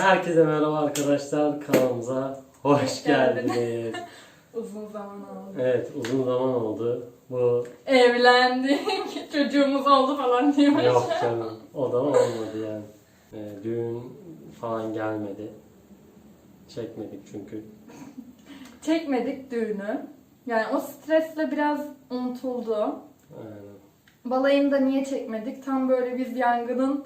Herkese merhaba arkadaşlar. Kanalımıza hoş, Hoş geldin. geldiniz. Uzun zaman oldu. evet uzun zaman oldu. Bu Evlendik, çocuğumuz oldu falan diyor. yok canım. O da olmadı yani. Ee, düğün falan gelmedi. Çekmedik çünkü. Çekmedik düğünü. Yani o stresle biraz unutuldu. Aynen. Balayını da niye çekmedik? Tam böyle biz yangının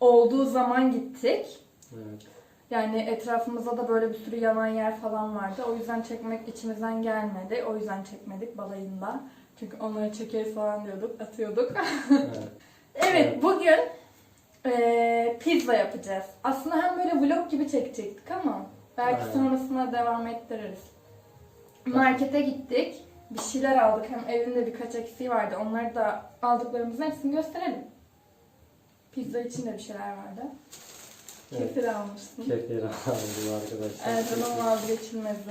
olduğu zaman gittik. Evet. Yani etrafımızda da böyle bir sürü yanan yer falan vardı. O yüzden çekmek içimizden gelmedi. O yüzden çekmedik balayında. Çünkü onları çekeriz falan diyorduk, atıyorduk. evet. Evet, bugün eee, pizza yapacağız. Aslında hem böyle vlog gibi çekecektik ama belki Aynen. sonrasında devam ettiririz. Markete gittik. Bir şeyler aldık. Hem evinde birkaç eksiği vardı. Onları da aldıklarımızın hepsini gösterelim. Pizza için de bir şeyler vardı. Evet. Kefir almışsın. Kefir aldım arkadaşlar. Evet, onun vazgeçilmezi.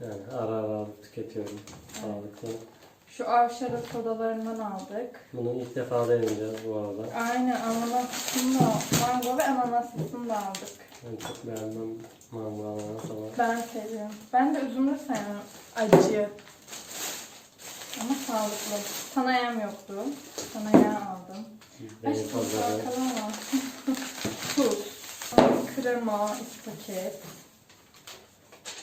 Yani ara ara tüketiyorum. Sağlıklı. Şu avşarı sodalarından aldık. Bunu ilk defa deneyeceğiz bu arada. Aynen ananaslısını da, mango ve ananaslısını da aldık. Ben çok beğenmem mango ananas ama Ben seviyorum. Ben de üzümlü sevmem. Acı. Ama sağlıklı. Panayam yoktu. Panayam aldım. Ay benim şu pazarı. bakalım. Krema, ispaket.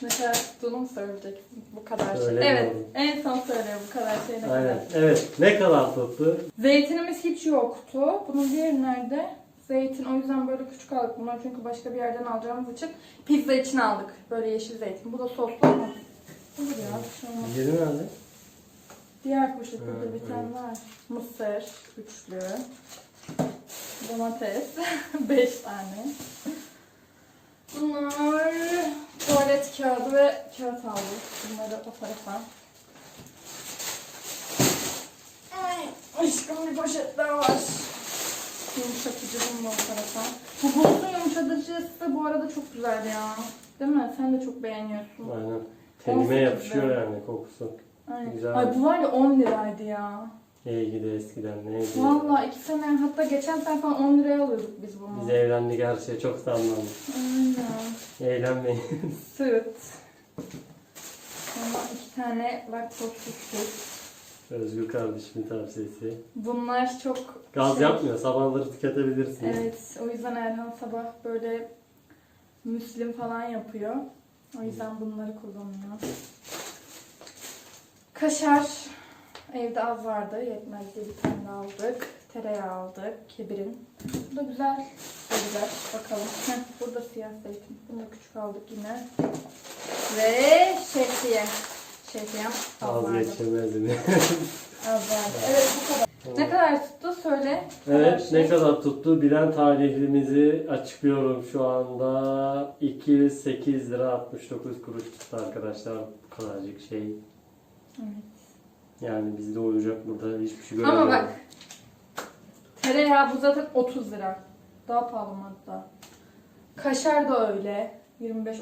Ne kadar tuttuğunu mu söyleyeceksin? Bu kadar şey. Söylemiyorum. Evet. En son söylüyor bu kadar şey ne Aynen. kadar. Evet. Ne kadar tuttu? Zeytinimiz hiç yoktu. Bunun diğeri nerede? Zeytin. O yüzden böyle küçük aldık. Bunları çünkü başka bir yerden alacağımız için pizza için aldık. Böyle yeşil zeytin. Bu da soslu ama. Olur ya. bir şey olmaz. Yeri nerede? Diğer poşette de bir tane evet. var. Mısır. Üçlü. Domates. Beş tane. Bunlar tuvalet kağıdı ve kağıt aldık. Bunları o tarafa. Aşkım bir poşet daha var. Yumuşatıcı bunu o tarafa. Bu buzlu yumuşatıcısı bu arada çok güzel ya. Değil mi? Sen de çok beğeniyorsun. Aynen. Tenime 18 yapışıyor yani kokusu. Aynen. Güzel. Ay bu var ya 10 liraydı ya. İyi gidi eskiden neydi? Valla iki sene hatta geçen sene falan 10 liraya alıyorduk biz bunu. Biz evlendik her şey çok sanlandı. Aynen. Eğlenmeyin. Süt. Sonra iki tane laktozsuz süt. Özgür kardeşimin tavsiyesi. Bunlar çok... Gaz şey- yapmıyor. Sabahları tüketebilirsiniz. Evet o yüzden Erhan sabah böyle müslim falan yapıyor. O yüzden bunları kullanıyor. Kaşar. Evde az vardı. Yetmez diye bir tane aldık. Tereyağı aldık. Kebirin. Bu da güzel. Bu da güzel. Bakalım. Heh, burada siyah zeytin. Bunu da küçük aldık yine. Ve şehriye. Şehriyem az vardı. Vazgeçilmezim. Az vardı. Evet bu kadar. Ne kadar tuttu söyle. Evet şey. ne kadar tuttu bilen tarihlimizi açıklıyorum şu anda 208 lira 69 kuruş tuttu arkadaşlar bu kadarcık şey Evet. Yani bizi doyuracak burada hiçbir şey göremiyorum. Ama bak. Tereyağı bu zaten 30 lira. Daha pahalı hatta. Kaşar da öyle. 25-30.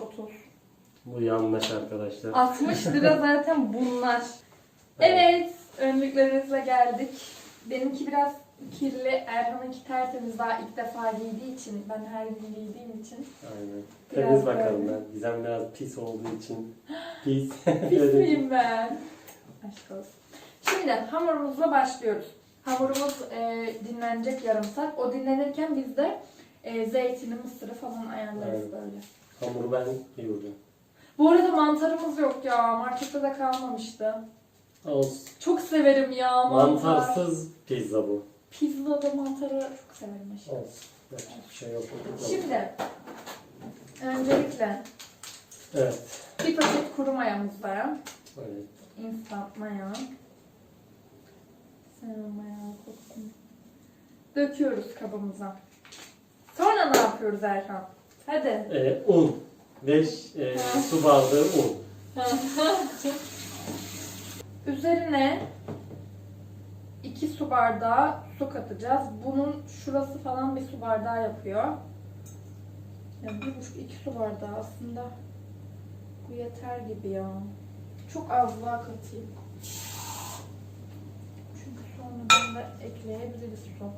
Bu yanlış arkadaşlar. 60 lira zaten bunlar. Evet. Önlüklerinizle geldik. Benimki biraz kirli. Erhan'ınki tertemiz daha ilk defa giydiği için. Ben her gün giydiğim için. Aynen. Biraz Temiz bakalım böyle. ben. Gizem biraz pis olduğu için pis. Pis miyim ben? Aşk olsun. Şimdi hamurumuzla başlıyoruz. Hamurumuz e, dinlenecek yarım saat. O dinlenirken biz de e, zeytini, mısırı falan ayarlarız Evet. böyle. Hamuru ben yoğuracağım. Bu arada mantarımız yok ya. Markette de kalmamıştı. Olsun. Çok severim ya mantar. Mantarsız pizza bu. Pizzada mantarı çok severim aşkım. Olsun. Yapacak bir şey yok. Şimdi öncelikle Evet. bir paket kuru mayamız var. Evet. Instant maya. Sen maya koksun. Döküyoruz kabımıza. Sonra ne yapıyoruz Erkan? Hadi. Ee, un. 5 e, su bardağı un. Üzerine 2 su bardağı su katacağız. Bunun şurası falan bir su bardağı yapıyor. Ya bir buçuk iki su bardağı aslında. Bu yeter gibi ya. Çok az daha katayım. Çünkü sonradan da ekleyebiliriz su.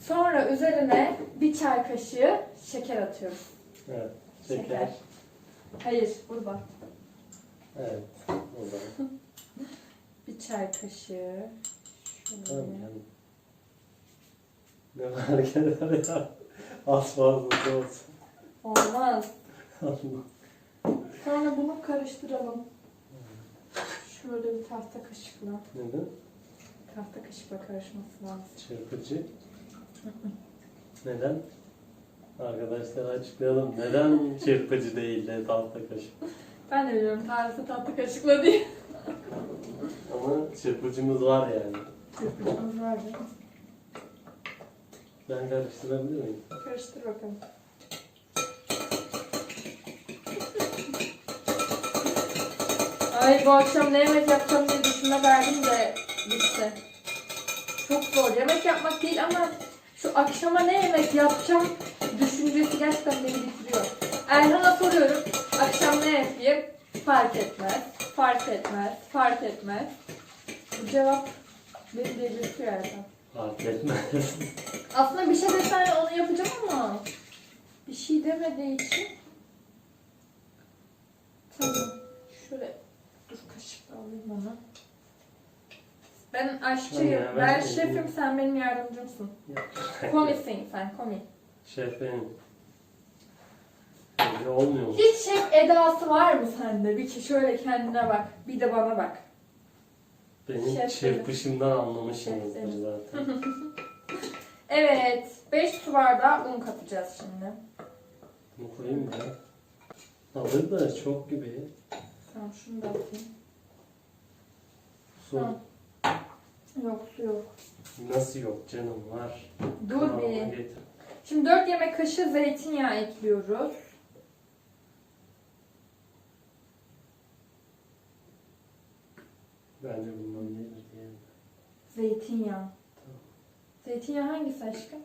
Sonra üzerine bir çay kaşığı şeker atıyoruz. Evet. Şeker. Şeker. Hayır, burada. Evet. Zaman. Bir çay kaşığı. Şöyle. Tamam yani. Ne hareketler ya. Az fazla olsun. Olmaz. Allah. Sonra bunu karıştıralım. Şöyle bir tahta kaşıkla. Neden? Tahta kaşıkla karışması lazım. Çırpıcı. Neden? Arkadaşlar açıklayalım. Neden çırpıcı değil de tahta kaşık? Ben de biliyorum tarifi tahta kaşıkla değil. Ama çırpıcımız var yani. Çırpıcımız var? Ben karıştırabilir miyim? Karıştır bakalım. Ay bu akşam ne yemek yapacağım diye düşünme verdim de gitti. Çok zor. Yemek yapmak değil ama şu akşama ne yemek yapacağım düşüncesi gerçekten beni bitiriyor. Erhan'a soruyorum. Akşam ne yapayım? Fark etmez. Fark etmez. Fark etmez. Bu cevap beni delirtiyor Erhan. Fark etmez. Aslında bir şey desen onu yapacağım ama bir şey demediği için tamam. Şöyle alayım onu. Ben aşçıyım. Ya, ben- ben şefim sen benim yardımcımsın. Komisin sen komi. Şef benim. Öyle olmuyor mu? Hiç şef edası var mı sende? Bir ki şöyle kendine bak. Bir de bana bak. Benim Şef çırpışımdan anlamışsınızdır Şef zaten. Evet. 5 su bardağı un katacağız şimdi. Bunu koyayım mı ya? Alır da çok gibi. Tamam şunu da atayım. Su Tamam. Yok su yok. nasıl yok canım var. Dur Kıvamına bir. getir. Şimdi 4 yemek kaşığı zeytinyağı ekliyoruz. Bence bundan gelir diye. Zeytinyağı. Zeytinyağı hangisi aşkım?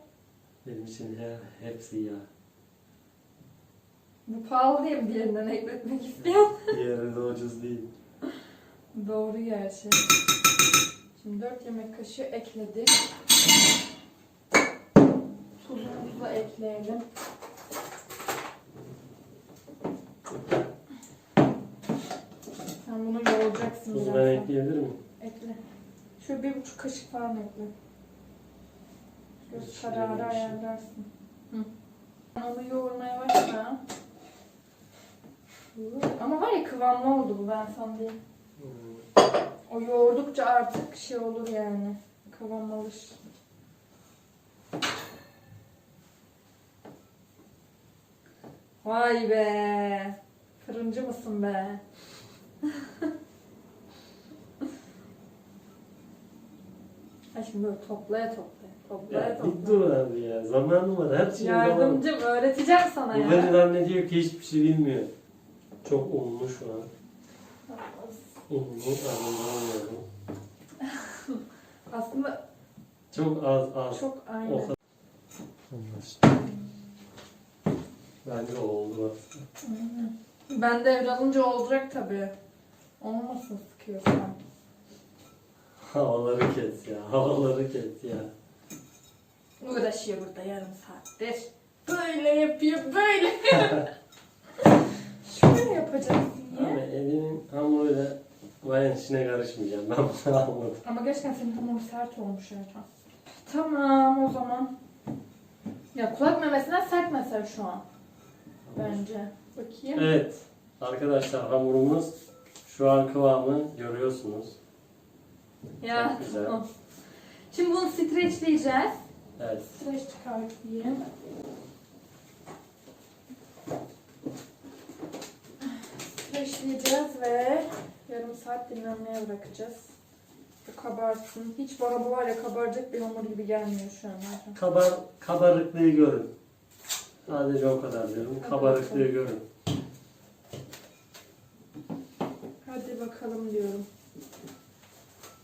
Benim için he, hepsi ya. Bu pahalı diye mi diğerinden ekletmek istiyorsun? Diğeri de ucuz değil. Doğru gerçi. Şimdi 4 yemek kaşığı ekledik. Tuzumuzu da ekleyelim. Sen bunu yoğuracaksın Tuzu ben birazdan. ekleyebilir miyim? Ekle. Şöyle bir buçuk kaşık falan ekle. Göz kararı yememişim. ayarlarsın. Hı. Onu yoğurmaya başla. Ama var ya kıvamlı oldu bu ben sana diyeyim. O yoğurdukça artık şey olur yani. Kıvam alır. Vay be. Fırıncı mısın be? Ha şimdi böyle toplaya toplaya. Toplaya Ya toplaya. dur abi ya. Zamanım var. Her şeyin zamanı. Yardımcım öğreteceğim sana ya. beni zannediyor ki hiçbir şey bilmiyor. Çok unlu şu an. Aslında Çok az az. çok O aynı. kadar. Anlaştık. Bence oldu. Ben devralınca olacak tabii. Olmasın sıkıyorsan. Havaları kes ya. Havaları kes ya. Uğraşıyor burada yarım saattir. Böyle yapıyor, böyle. Şöyle yapacaksın Abi ya. evinin hamuruyla işine karışmayacağım. Ben bunu anladım. Ama gerçekten senin hamurun sert olmuş Erkan. Tamam o zaman. Ya kulak memesinden sert mesela şu an. Bence. Bakayım. Evet. Arkadaşlar hamurumuz şu an kıvamı görüyorsunuz. Ya Çok güzel. tamam. Şimdi bunu streçleyeceğiz. Evet. Streç çıkartayım. Streçleyeceğiz ve yarım saat dinlenmeye bırakacağız. Bu kabarsın. Hiç bana bu var ya kabaracak bir hamur gibi gelmiyor şu an. zaten. Kabar, kabarıklığı görün. Sadece o kadar diyorum. Kabarıklığı görün. Hadi bakalım diyorum.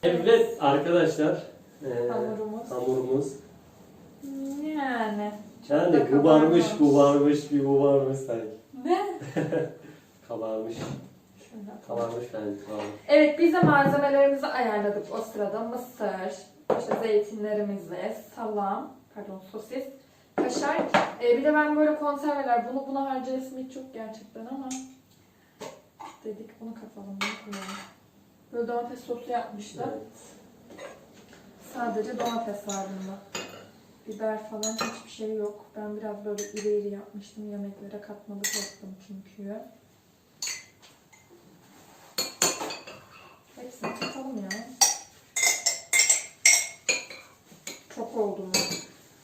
Evet arkadaşlar. eee, Hamurumuz. hamurumuz. Yani. Yani da kabarmamış. bu varmış, bir bu varmış sanki. Ne? Kabarmış. Kabarmış. Evet biz de malzemelerimizi ayarladık o sırada. Mısır, işte zeytinlerimizi, salam. pardon sosis, kaşar. Ee, bir de ben böyle konserveler bunu buna harcayasım hiç yok gerçekten ama dedik bunu katalım bunu koyalım. Böyle domates sosu yapmışlar. Sadece domates var bunda. Biber falan hiçbir şey yok. Ben biraz böyle iri iri yapmıştım. Yemeklere katmalı yaptım çünkü. Hepsini katalım ya. Çok oldu mu?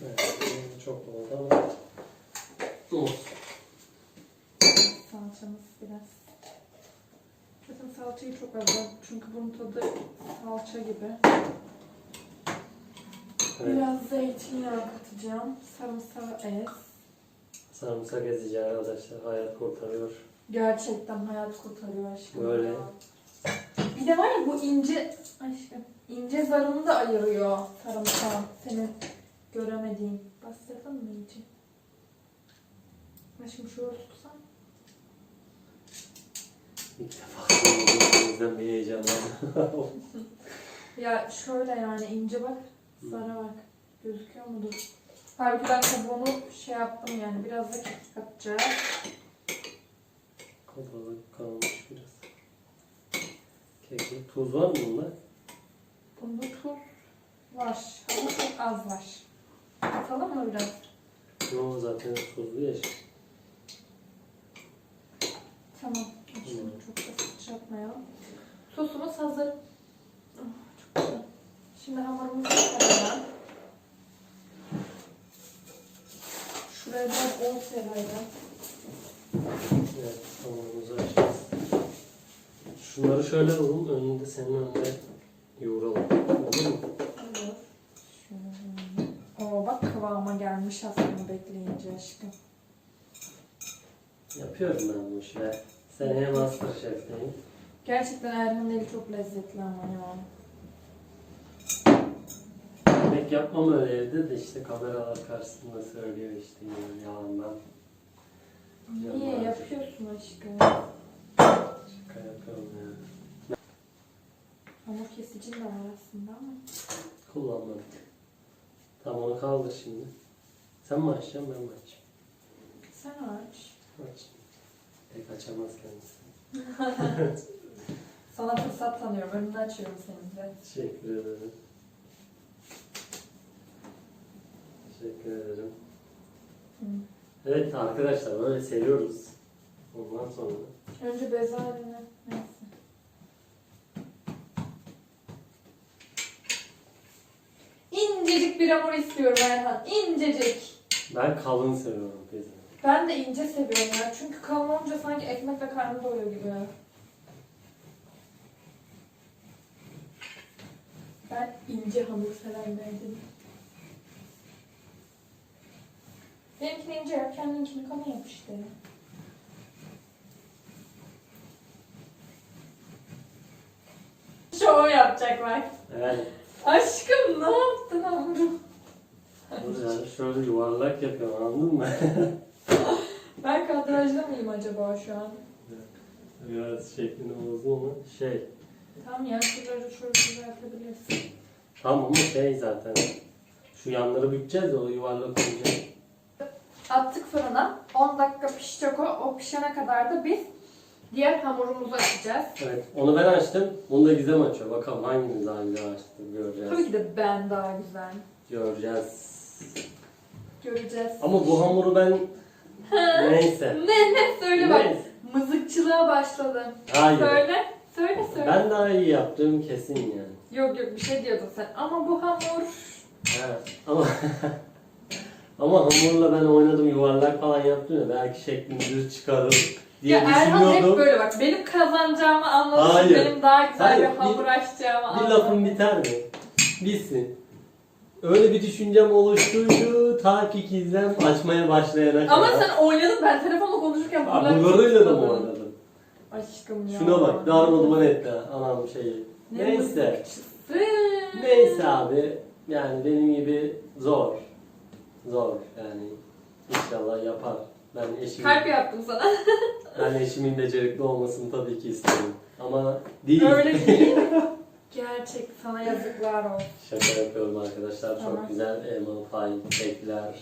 Evet, çok oldu ama olsun. Salçamız biraz. Zaten salçayı çok az var. Çünkü bunun tadı salça gibi. Evet. Biraz zeytinyağı katacağım. Sarımsağı ez. Sarımsak ezeceğim arkadaşlar. Hayat kurtarıyor. Gerçekten hayat kurtarıyor aşkım. Böyle. ya. Bir de var ya bu ince aşkım ince zarını da ayırıyor sarımsağın. Senin göremediğin. Bastırdın mı iyice? Aşkım şöyle tutsan. İlk defa yüzden bir heyecanlandım. Ya şöyle yani ince bak. Zara bak. Gözüküyor mudur? Halbuki ben kabuğunu şey yaptım yani. Biraz da kekik atacağız. Kapalı kalmış biraz. Kekik. Tuz var mı bunda? Bunda tuz var. Ama çok az var. Atalım mı biraz? Yo zaten tuzlu ya. Tamam. Şimdi çok da sıçratmayalım. Sosumuz hazır. Oh, çok güzel. Şimdi hamurumuzu koyalım. Şuraya biraz un serayla. Evet, hamurumuzu açacağız. Şunları şöyle alalım, önünde senin önünde yoğuralım. Olur mu? Oo bak kıvama gelmiş aslında bekleyince aşkım. Yapıyorum ben bu işi be. Seneye Masterchef'teyim. Gerçekten Erhan'ın eli çok lezzetli ama ya. Yemek yapmam öyle evde de işte kameralar karşısında söylüyor işte yalandan. Niye yapıyorsun aşkım? Ya. Hamur kesicin de var aslında ama. Kullanmadık. Tamam onu kaldır şimdi. Sen mi açacaksın ben mi açayım? Sen aç. Aç. Pek açamaz kendisi. Sana fırsat tanıyorum. Önünü açıyorum senin de. Teşekkür ederim. Teşekkür ederim. Hı. Evet arkadaşlar böyle seviyoruz. Ondan sonra Önce bezelye neyse. İncecik bir hamur istiyorum Erhan. İncecik. ben kalın seviyorum pizza. Ben de ince seviyorum ya. Çünkü kalın olunca sanki ekmekle karnım doyuyor gibi. Ben ince hamur seven biriyim. Benimkini ince yap, kendininkini kalın yap işte. Şov yapacak bak. Evet. Aşkım ne yaptın? Dur yani şöyle yuvarlak yapıyorum anladın mı? Ben kadrajda mıyım acaba şu an? Biraz şeklini bozdum ama şey. Tamam ya şuraları şöyle düzeltebilirsin. Tamam ama şey zaten. Şu yanları bükeceğiz ya o yuvarlak olacak. Attık fırına. 10 dakika pişecek o. O pişene kadar da biz diğer hamurumuzu açacağız. Evet onu ben açtım. Bunu da Gizem açıyor. Bakalım hangimiz daha güzel açtı göreceğiz. Tabii ki de ben daha güzel. Göreceğiz. Göreceğiz. Ama bu hamuru ben neyse. Ne ne söyle bak. Neyse. Mızıkçılığa başladım. Hayır. Söyle. Söyle söyle. Ben daha iyi yaptığım kesin yani. Yok yok bir şey diyordun sen. Ama bu hamur. Evet. Ama ama hamurla ben oynadım yuvarlak falan yaptım ya belki şeklini düz çıkarır diye ya Erhan hep düşünüyordum. böyle bak. Benim kazanacağımı anladın. Hayır. Benim daha güzel Hayır, bir hamur açacağımı Bir anladın. lafım biter mi? Bitsin. Öyle bir düşüncem oluştuydu ta ki Gizem açmaya başlayana kadar. Ama sen oynadın. Ben telefonla konuşurken Ha, bunları Bulgarıyla da mı oynadın? Aşkım ya. Şuna bak darma duman etti anam şeyi. Ne Neyse. mızıkçısı. Neyse abi yani benim gibi zor. Zor yani. İnşallah yapar. Ben eşimin, Kalp yaptım sana. ben eşimin becerikli olmasını tabii ki isterim. Ama değil. Öyle değil. Gerçek sana yazıklar olsun. Şaka yapıyorum arkadaşlar. Tamam. Çok güzel elmalı pay, kekler,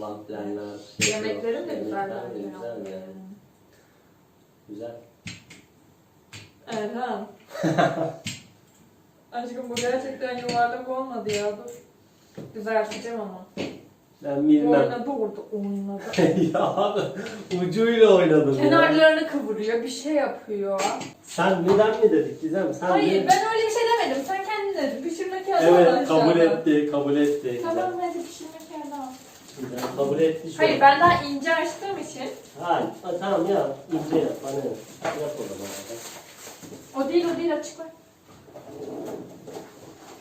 lampiyenler. Yemeklerin de güzel. Yemekler de güzel yani. Güzel. Erhan. Aşkım bu gerçekten yuvarlak olmadı ya dur. Düzelteceğim ama. Ben bilmem. Oynadı orada oynadı. ya ucuyla oynadım ya. Kenarlarını kıvırıyor, bir şey yapıyor. Sen neden mi dedik Gizem? Sen Hayır mi? ben öyle bir şey demedim. Sen kendin dedin. Pişirme kağıdı al Evet kabul aşağıda. etti, kabul etti. Tamam hadi pişirme kağıdı al. Gizem kabul etti şu Hayır an. ben daha ince açtığım için. Hayır, ha, tamam ya. İnce yap, bana ne? Yap o zaman. O değil o değil açık ver.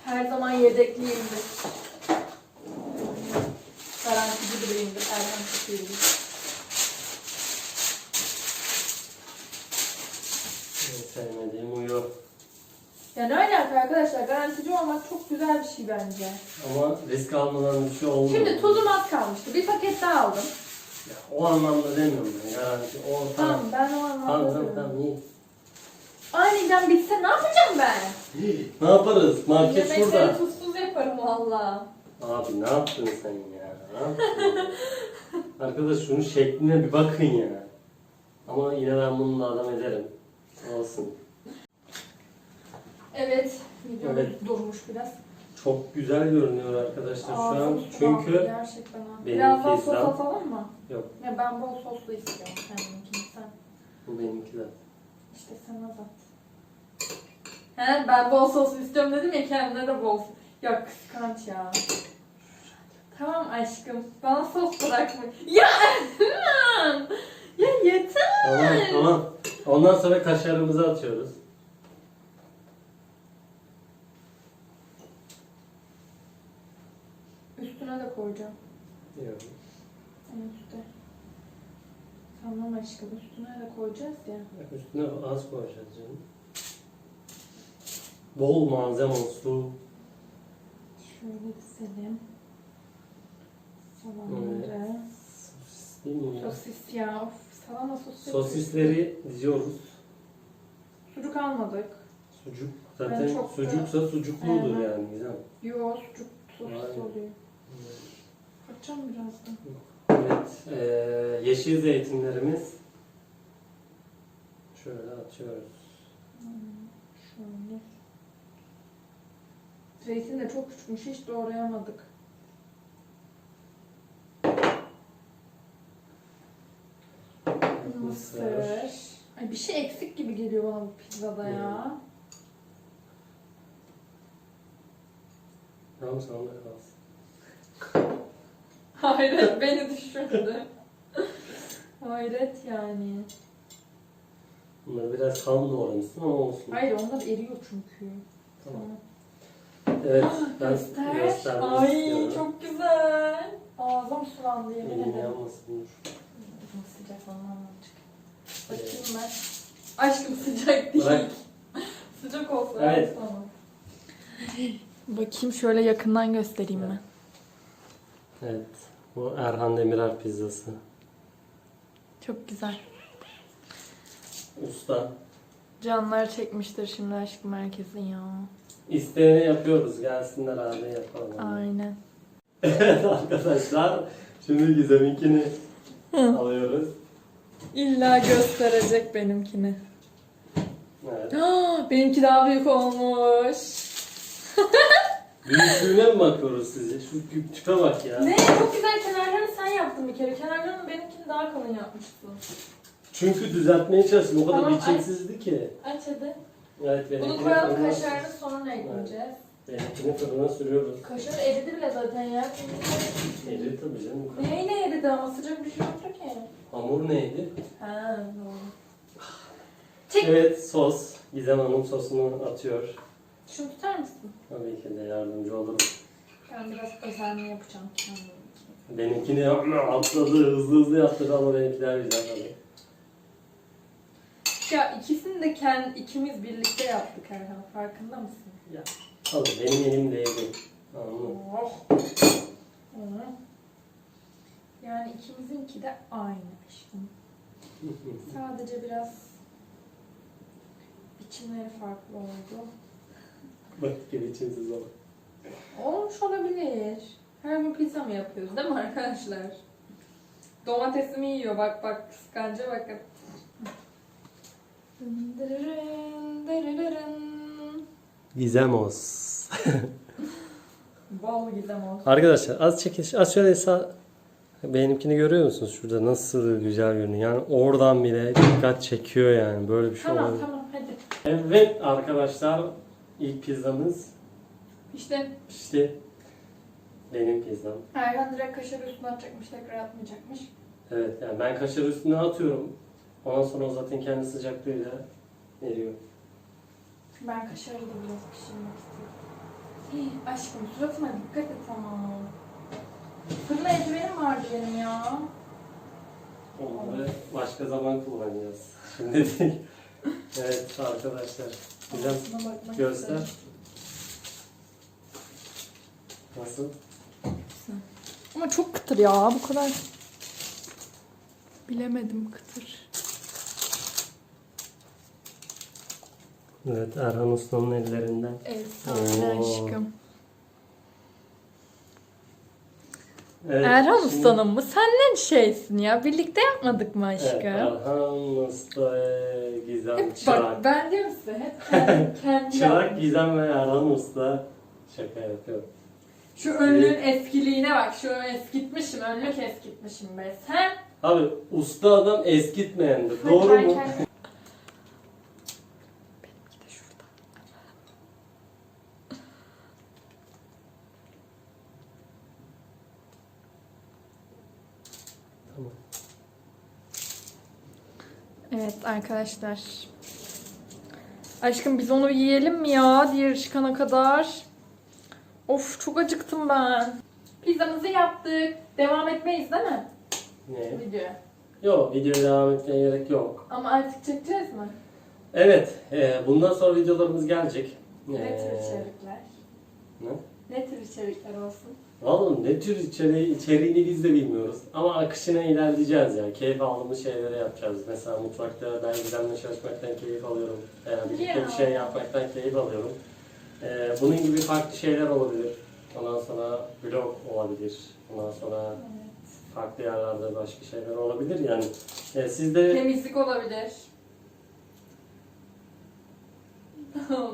Her zaman yedekliyimdir. Garantici biriyimdir. Erhan çok iyidir. En sevmediğim uyu. Yani öyle arkadaşlar. Garantici olmak çok güzel bir şey bence. Ama risk almadan bir şey olmuyor. Şimdi tuzum az kalmıştı. Bir paket daha aldım. Ya, o anlamda demiyorum ben garanti. O Tamam tamam. ben o anlamda Tamam tamam diyorum. tamam iyi. Aniden bitse ne yapacağım ben? Ne yaparız? Market Yemekleri şurada. tuzsuz yaparım valla. Abi ne yaptın sen ya? Arkadaş şunun şekline bir bakın ya. Ama yine ben bununla adam ederim. Olsun. Evet. Videomuz Evet. durmuş biraz. Çok güzel görünüyor arkadaşlar şu an. Ağzım sulandı Çünkü gerçekten ha. benim Biraz daha sos atalım mı? Yok. Ya ben bol soslu istiyorum kendiminkini sen. bu benimki de. İşte sen az at. He ben bol soslu istiyorum dedim ya kendine de bol. Ya kıskanç ya. Tamam aşkım. Bana sos bırakma. Ya Erhan! Ya yeter. Tamam tamam. Ondan sonra kaşarımızı atıyoruz. Üstüne de koyacağım. Yok. En üstte. Tamam aşkım üstüne de koyacağız ya. Üstüne az koyacağız canım. Bol malzeme olsun. Şöyle dizelim. Salamları. Sosis değil mi ya? Sosis ya. Of, salama sosis. Sosisleri diziyoruz. Sucuk almadık. Sucuk. Ben Zaten çok da- sucuksa sucukludur Aynen. yani güzel. Yo sucuk sosis Aynen. oluyor. Açacağım birazdan. Evet. eee, yeşil zeytinlerimiz. Şöyle atıyoruz. Şöyle. Zeytin de çok küçükmüş. Hiç doğrayamadık. Mısır. Ay bir şey eksik gibi geliyor bana bu pizzada ya. Tamam sana kalsın. Hayret beni düşürdü. Hayret yani. Bunları biraz kalın doğramışsın ama olsun. Hayır onlar eriyor çünkü. Tamam. Evet. Ben Göster. göstermek Ay istiyorum. çok güzel. Ağzım sulandı yemin ederim. yanmasın. dur. Sıcak olmam azıcık. Bakayım ben. Aşkım sıcak değil. Bırak. Sıcak olsa Evet. tamam. Bakayım şöyle yakından göstereyim ben. Evet. Bu Erhan Demirer pizzası. Çok güzel. Usta. Canlar çekmiştir şimdi aşkım herkesin ya. İsteyene yapıyoruz. Gelsinler abi yapalım. Aynen. Evet arkadaşlar. Şimdi Gizem'inkini alıyoruz. İlla gösterecek benimkini. Evet. Benimki daha büyük olmuş. Büyüklüğüne mi bakıyoruz size? Şu küçüğe bak ya. Ne? Çok güzel kenarlarını sen yaptın bir kere. Kenarlarını benimkini daha kalın yapmıştın. Çünkü düzeltmeye çalıştım. O kadar Tamam, biçimsizdi ki. Aç hadi. Evet, Bunu benimkini koyalım kaşarını sonra ekleyeceğiz. Benimkini fırına sürüyoruz. Kaşar eridi bile zaten ya. Neydi tabii canım. Neyle eridi ama sıcak bir şey yoktu ki. Hamur neydi? Ha doğru. Çek. Evet sos. Gizem Hanım sosunu atıyor. Şunu tutar mısın? Tabii ki de yardımcı olurum. Ben biraz özenli yapacağım kendim. Benimkini yapma, atladı, hızlı hızlı yaptı ama benimkiler güzel tabii. Ya ikisini de kendi ikimiz birlikte yaptık Erhan. Farkında mısın? Tabii benim elim değdi. Anladın? Oh. Yani ikimizinki de aynı aşkım. Sadece biraz biçimleri farklı oldu. Vakit geçimsiz olur. Olmuş olabilir. Her gün pizza mı yapıyoruz değil mi arkadaşlar? Domatesimi yiyor bak bak kıskanca bakın. Dırırın, dırırın. Gizemos. Bal gizem olsun. Arkadaşlar az çekiş, az şöyle sağ... Benimkini görüyor musunuz? Şurada nasıl güzel görünüyor. Yani oradan bile dikkat çekiyor yani. Böyle bir şey Tamam olabilir. tamam hadi. Evet arkadaşlar ilk pizzamız İşte işte benim pizzam. Erhan direkt kaşarı üstüne atacakmış tekrar atmayacakmış. Evet yani ben kaşarı üstüne atıyorum. Ondan sonra o zaten kendi sıcaklığıyla eriyor. Ben kaşarı da biraz pişirmek istiyorum. Hii, aşkım suratıma dikkat et ama. Fırına eldivenim vardı benim ya. Onları başka zaman kullanacağız. Şimdi değil. evet arkadaşlar. Bakmak göster. istedim. Nasıl? Ama çok kıtır ya bu kadar. Bilemedim kıtır. Evet Erhan Usta'nın ellerinden. Efsane Oo. aşkım. Evet, Erhan şimdi- Usta'nın mı? Sen ne şeysin ya? Birlikte yapmadık mı Evet, aşkım? Erhan Usta, Gizem Hep Çırak. bak ben diyorum size hep kendi, kendi Çırak. Gizem ve Erhan Usta. Şaka yapıyorum. Şu önlüğün eskiliğine bak. Şu eskitmişim. Önlük eskitmişim be. Sen Abi usta adam eskitmeyendir. Doğru mu? kendim- Benimki de şurada. Tamam. Evet arkadaşlar. Aşkım biz onu yiyelim mi ya diğer çıkana kadar? Of çok acıktım ben. Pizzamızı yaptık. Devam etmeyiz değil mi? Ne? Videoya. Yok videoya devam etmeye gerek yok. Ama artık çekeceğiz mi? Evet e, bundan sonra videolarımız gelecek. Ne tür Ee, içerikler? Ne? Ne tür içerikler olsun? Vallahi ne tür içeriği, içeriğini biz de bilmiyoruz. Ama akışına ilerleyeceğiz ya. Keyif aldığımız şeyleri yapacağız. Mesela mutfakta ben Gizem'le çalışmaktan keyif alıyorum. Yani birlikte bir şey yapmaktan keyif alıyorum. Ee, bunun gibi farklı şeyler olabilir. Ondan sonra vlog olabilir. Ondan sonra farklı yerlerde başka şeyler olabilir. Yani e, siz de Temizlik olabilir.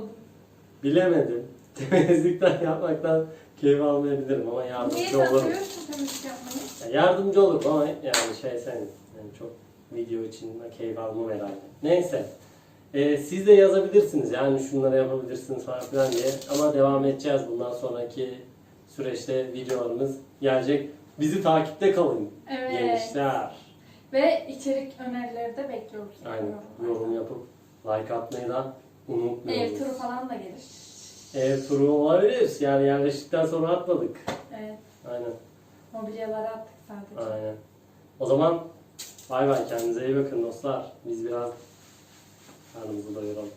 Bilemedim. Temizlikten yapmaktan keyif almayabilirim ama Niye yardımcı sen olurum. seviyorsun temizlik yapmayı? Ya Yardımcı olurum ama yani şey sen yani çok video için keyif almam herhalde. Neyse. Ee, siz de yazabilirsiniz yani şunları yapabilirsiniz falan filan diye ama devam edeceğiz bundan sonraki süreçte videolarımız gelecek. Bizi takipte kalın Evet. gençler. Ve içerik önerileri de bekliyoruz. Aynen yorum yapıp like atmayı da unutmayın. Ev turu falan da gelir. Ev turu olabilir yani yerleştikten sonra atmadık. Evet. Aynen Mobilyaları attık sadece. aynen. O zaman bay bay kendinize iyi bakın dostlar. Biz biraz karnımızı doyuralım.